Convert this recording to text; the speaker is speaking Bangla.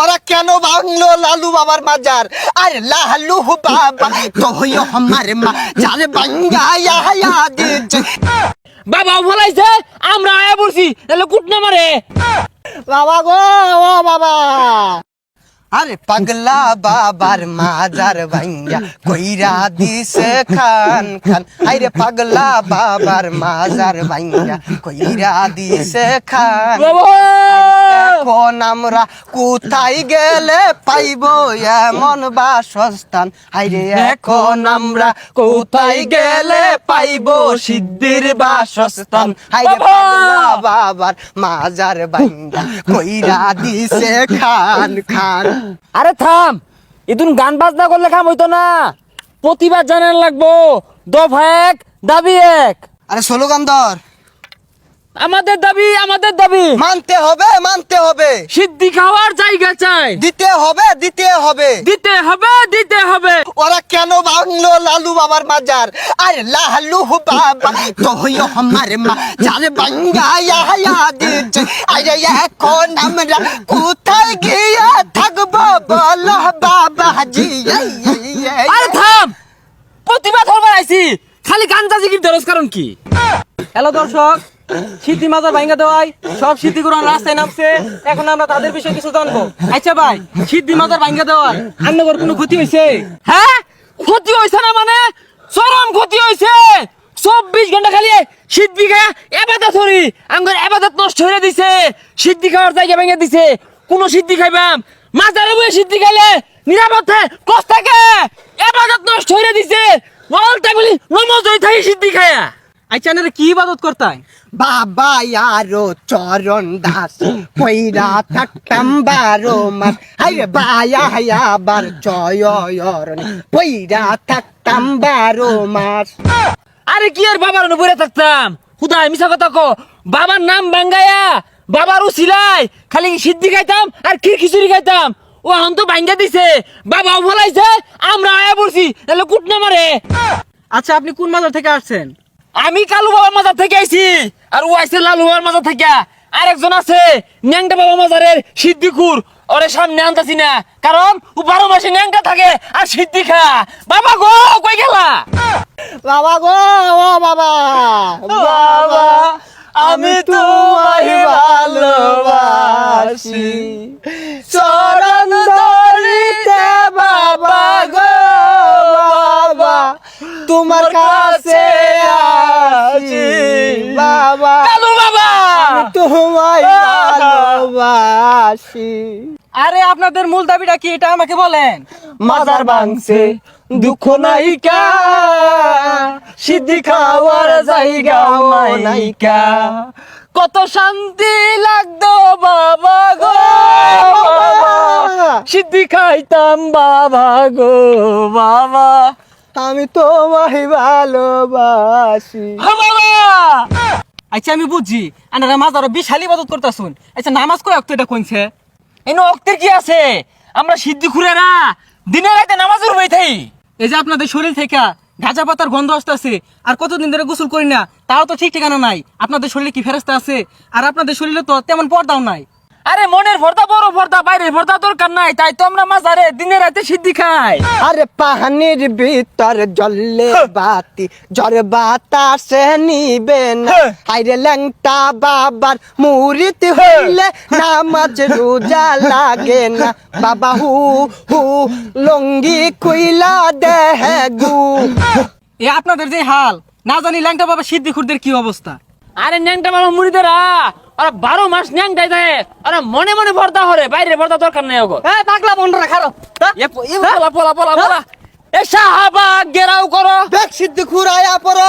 ওরা কেন ভাঙলো লালু বাবার মাজার? আরে লালু বাবা তোই আমার মা যার বাঙ্গায়া দিচ্ছে বাবা ফলাইছে আমরা আয়া বলছি তাহলে কুটনা মারে। বাবা গো ও বাবা। আরে পাগলা বাবার মাজার ভাঙ্গা কইরা দিছে খান খান। আরে পাগলা বাবার মাজার ভাঙ্গা কইরা দিছে খান বাবা। এখন আমরা কোথায় গেলে পাইব এমন বাসস্থান? হাইরে এখন আমরা কোথায় গেলে পাইব সিদ্ধির বাসস্থান? হাইরে বাবার মাজার বাইন্দা কইরা দিছে খান খান। আরে থাম ইতুন গান বাজনা করলে খাম হইতো না। প্রতিবাদ জানান লাগবো। দফা এক দাবি এক। আরে স্লোগান ধর। আমাদের দাবি আমাদের দাবি। মানতে হবে মানতে হবে। সিদ্ধি খাওয়ার জায়গা চাই। দিতে হবে দিতে হবে। দিতে হবে দিতে হবে। ওরা কেন ভাঙলো লালু বাবার মাজার? আরে লালু বাবা তোই আমার মা যার বাঙ্গায়া দিচ্ছে আরে এখন আমরা কোথায় গিয়ে থাকব বলো বাবা? জি আরে থাম! প্রতিবাদ হবার আইছি খালি গাঞ্জা জিকির দরজ কারণ কি? হ্যালো দর্শক সিদ্ধি মাজার ভাঙ্গা দেওয়াই সব সিদ্ধি গুলো রাস্তায় নামছে। এখন আমরা তাদের বিষয়ে কিছু জানব। আচ্ছা ভাই সিদ্ধি মাজার ভাঙ্গা দেওয়ায় আপনার কোনো ক্ষতি হয়েছে? হ্যাঁ? ক্ষতি হয়েছে না মানে? চরম ক্ষতি হয়েছে। চব্বিশ ঘণ্টা খালি সিদ্ধি খায়া এবাদত ধরি আঙ্গুর এবাদত নষ্ট হয়ে দিছে। সিদ্ধি খাওয়ার জায়গা ভেঙে দিছে। কোন সিদ্ধি খাইবাম। মাজারে বয়ে সিদ্ধি খাইলে নিরাপদ কষ্ট থাকে এবাদত নষ্ট হয়ে দিছে। বলতে বলি নমজ হয়ে থাকি সিদ্ধি খায়া। আচ্ছা আপনারা কি ইবাদত করতাই বাবা আরও চরণ দাস কইরা থাকতাম বারো মাস। আরে বায়া আবার চয়রণ কইরা থাকতাম বারো মাস। আরে কি আর বাবার উপরে থাকতাম? হুদায় মিশা কথা কো বাবার নাম বাঙ্গায়া বাবার উসিলাই খালি সিদ্ধি খাইতাম আর ক্ষীর খিচুড়ি খাইতাম? ও এখন তো বাঙ্গা দিছে। বাবা ফলাইছে আমরা আয়া পড়ছি তাহলে কুটনা মারে। আচ্ছা আপনি কোন মাজার থেকে আসছেন? আমি কালু বাবার মাজার থেকে আইছি আর ও আইছে লালু বাবার মাজার থেকে। আরেকজন আছে ন্যাংটা বাবা মাজারের সিদ্দিকুর। ওরে সামনে আনতাছি না কারণ ও বারো মাসে ন্যাংটা থাকে আর সিদ্ধি খা বাবা গো কই গেলা? বাবা গো ও বাবা। বাবা আমি তোমায় ভালোবাসি। ভালোবাসি আরে আপনাদের মূল দাবিটা কি? এটা আমাকে বলেন। মাজার ভাঙছে দুঃখ নাইকা সিদ্ধি খাওয়ার জায়গা নাইকা কত শান্তি লাগতো বাবা গো। সিদ্ধি খাইতাম বাবা গো বাবা। আমি তোমায় ভালোবাসি। হা বাবা। আচ্ছা আমি বুঝছি। আপনারা আরও বিশাল ইবাদত করতেছুন। আচ্ছা নামাজ কয় অক্ত এটা কইছে এই অক্তের কি আছে? আমরা সিদ্ধি খুরেরা, দিনে রাতে নামাজ উড়বাই থাই। এই যে আপনাদের শরীর থেকে গাঁজা পাতার গন্ধ আসতেছে, আর কতদিন ধরে গোসল করি না, তাও তো ঠিক ঠিকানা নাই। আপনাদের শরীরে কি ফেরাস্তা আছে? আর আপনাদের শরীরে তো তেমন পর্দাও নাই। আরে মনের ভর্তা বড় ভর্তা বাইরের ভর্তা দরকার নাই তাই তো আমরা মাছ আরে দিনে রাতে সিদ্ধি খাই। আরে পাহানির ভিতর জল্লে বাতি জ্বর বাতাসে নিবে না। আরে ল্যাংটা বাবার মুরিত হইলে নামাজ রোজা লাগে না। বাবা হু হু লঙ্গি কুইলা দেহে গু। এ আপনাদের যে হাল না জানি ল্যাংটা বাবা সিদ্ধি খুরদের কি অবস্থা? আরে ন্যাংটা বাবা মুড়িদেরা বারো মাস ন্যাংটাই দেয় আরে মনে মনে ভর্তা হরে বাইরে ভর্তা দরকার নেই ওগো। হ্যাঁ পাগলা বন্ধরা খারো পোলা পোলা পোলা পোলা পলা পলা পলা এ সাহাবা গেরাও করো। দেখ সিদ্ধ খুরায়া পড়ো